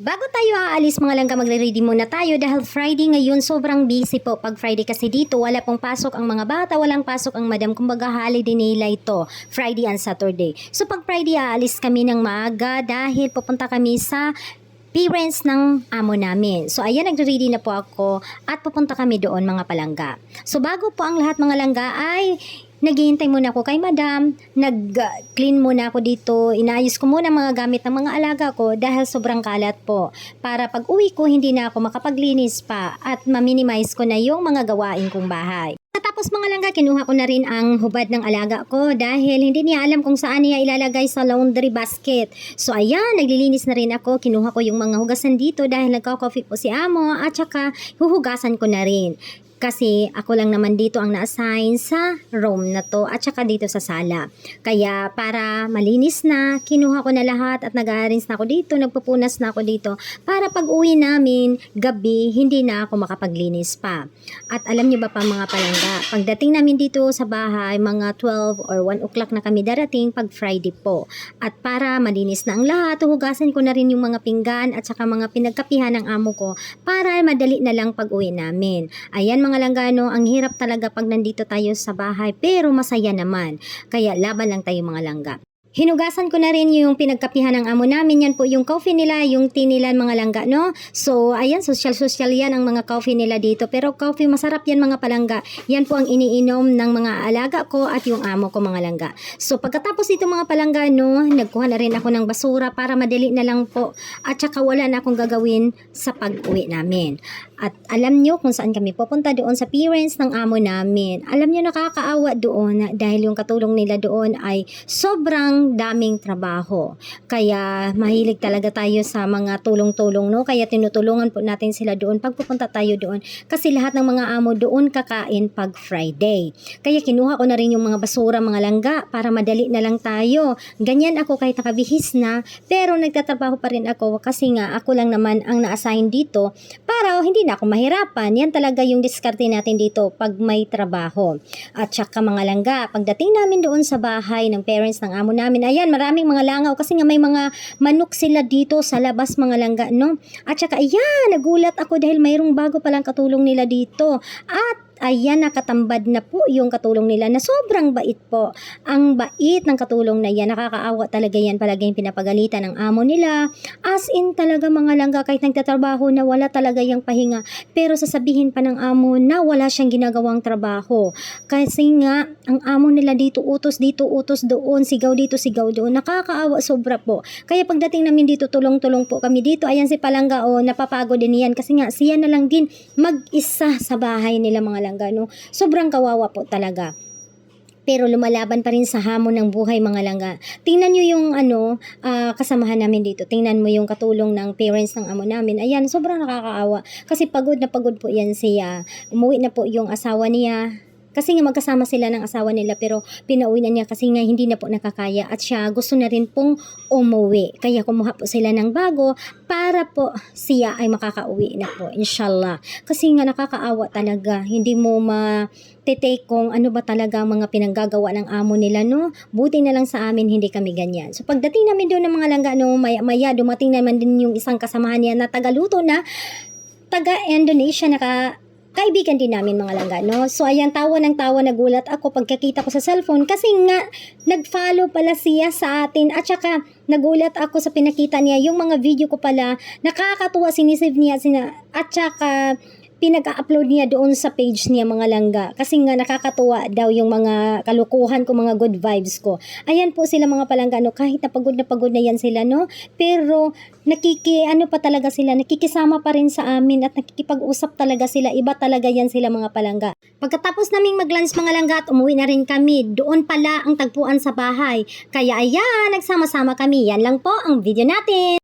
Bago tayo aalis mga langga, magre-ready muna tayo dahil Friday ngayon sobrang busy po. Pag Friday kasi dito, wala pong pasok ang mga bata, walang pasok ang madam. Kumbaga holiday nila ito, Friday and Saturday. So pag Friday aalis kami ng maaga dahil pupunta kami sa parents ng amo namin. So ayan, nagre-ready na po ako at pupunta kami doon mga palangga. So bago po ang lahat mga langga ay naghihintay muna ako kay madam, nag-clean muna ako dito, inayos ko muna mga gamit ng mga alaga ko dahil sobrang kalat po. Para pag uwi ko, hindi na ako makapaglinis pa at ma-minimize ko na yung mga gawain kong bahay. Tapos mga langga, kinuha ko na rin ang hubad ng alaga ko dahil hindi niya alam kung saan niya ilalagay sa laundry basket. So ayan, naglilinis na rin ako. Kinuha ko yung mga hugasan dito dahil nagka-coffee po si amo at saka huhugasan ko na rin. Kasi ako lang naman dito ang na-assign sa room na to at saka dito sa sala. Kaya para malinis na, kinuha ko na lahat at nag-arrange na ako dito, nagpupunas na ako dito para pag uwi namin, gabi, hindi na ako makapaglinis pa. At alam nyo ba pa mga palangga, pagdating namin dito sa bahay, mga 12 or 1 o'clock na kami darating pag Friday po. At para malinis na ang lahat, hugasan ko na rin yung mga pinggan at saka mga pinagkapihan ng amo ko para madali na lang pag uwi namin. Ayan mga langgano, ang hirap talaga pag nandito tayo sa bahay pero masaya naman. Kaya laban lang tayo mga langga. Hinugasan ko na rin yung pinagkapihan ng amo namin. Yan po yung coffee nila, yung tea nila mga langga, no? So, ayan, social-social yan ang mga coffee nila dito. Pero coffee, masarap yan mga palangga. Yan po ang iniinom ng mga alaga ko at yung amo ko mga langga. So, pagkatapos ito mga palangga, no, nagkuha na rin ako ng basura para madali na lang po. At saka wala na akong gagawin sa pag-uwi namin. At alam nyo kung saan kami pupunta doon sa parents ng amo namin. Alam nyo nakakaawa doon dahil yung katulong nila doon ay sobrang daming trabaho. Kaya mahilig talaga tayo sa mga tulong-tulong no. Kaya tinutulungan po natin sila doon pag pupunta tayo doon. Kasi lahat ng mga amo doon kakain pag Friday. Kaya kinuha ko na rin yung mga basura, mga langga para madali na lang tayo. Ganyan ako kahit nakabihis na. Pero nagtatrabaho pa rin ako kasi nga ako lang naman ang na-assign dito para hindi na ako mahirapan. Yan talaga yung diskarte natin dito pag may trabaho. At saka mga langga, pagdating namin doon sa bahay ng parents ng amo namin, ayan, maraming mga langaw kasi nga may mga manok sila dito sa labas mga langga, no? At saka, ayan, nagulat ako dahil mayroong bago palang katulong nila dito. At ayan nakatambad na po yung katulong nila na sobrang bait po. Ang bait ng katulong na yan, nakakaawa talaga yan palagi yung pinapagalitan ng amo nila. As in talaga mga langga kahit nagtatrabaho na wala talaga yung pahinga. Pero sasabihin pa ng amo na wala siyang ginagawang trabaho. Kasi nga, ang amo nila dito utos dito, utos doon, sigaw dito, sigaw doon. Nakakaawa sobra po. Kaya pagdating namin dito, tulong-tulong po kami dito. Ayan si Palangga, o napapagod din yan. Kasi nga, siya na lang din mag-isa sa bahay nila mga langga. No? Sobrang kawawa po talaga pero lumalaban pa rin sa hamon ng buhay mga langga. Tingnan nyo yung ano, ah, kasamahan namin dito. Tingnan mo yung katulong ng parents ng amo namin. Ayan, sobrang nakakaawa. Kasi pagod na pagod po yan siya. Umuwi na po yung asawa niya. Kasi nga magkasama sila ng asawa nila pero pinauwi na niya kasi nga hindi na po nakakaya at siya gusto na rin pong umuwi. Kaya kumuha po sila ng bago para po siya ay makakauwi na po, inshallah. Kasi nga nakakaawa talaga. Hindi mo ma take kung ano ba talaga ang mga pinanggagawa ng amo nila, no? Buti na lang sa amin, hindi kami ganyan. So, pagdating namin doon ng mga langga, no, maya, maya dumating naman din yung isang kasamahan niya na tagaluto na taga-Indonesia, naka kaibigan din namin mga langga, no? So, ayan, tawa ng tawa, nagulat ako pagkakita ko sa cellphone kasi nga, nag-follow pala siya sa atin at saka, nagulat ako sa pinakita niya, yung mga video ko pala, nakakatuwa, sinisave niya, sina, at saka, pinag-upload niya doon sa page niya mga langga. Kasi nga nakakatuwa daw yung mga kalukuhan ko, mga good vibes ko. Ayan po sila mga palangga, no? kahit napagod na pagod na yan sila, no? Pero nakiki, ano pa talaga sila, nakikisama pa rin sa amin at nakikipag-usap talaga sila. Iba talaga yan sila mga palangga. Pagkatapos naming mag-lunch mga langga at umuwi na rin kami, doon pala ang tagpuan sa bahay. Kaya ayan, nagsama-sama kami. Yan lang po ang video natin.